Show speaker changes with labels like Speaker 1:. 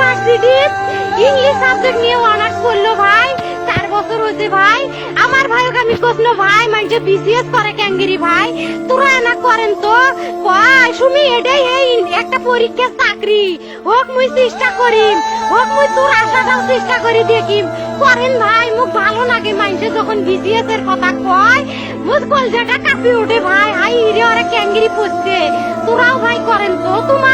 Speaker 1: Varsity English subject নিয়ে honours করল ভাই, চার বছর হয়েছে ভাই। আমার ভাইকে আমি কখনো ভাই বিসিএস করে ক্যাঙ্গিরি ভাই? তোরা করেন তো? সুমি, এটাই এই একটা পরীক্ষা চাকরি। হোক মুই চেষ্টা করিম, হোক মুই তোর আশাটাও চেষ্টা করি দেখিম। করেন ভাই, মুখ ভালো লাগে মানুষে যখন বিসিএস এর কথা কয়। মুখ কলজাটা কাঁপি ওঠে ভাই। হাই রে ওরা ক্যাঙ্গিরি পড়ছে? তোরাও ভাই করেন তো মেলা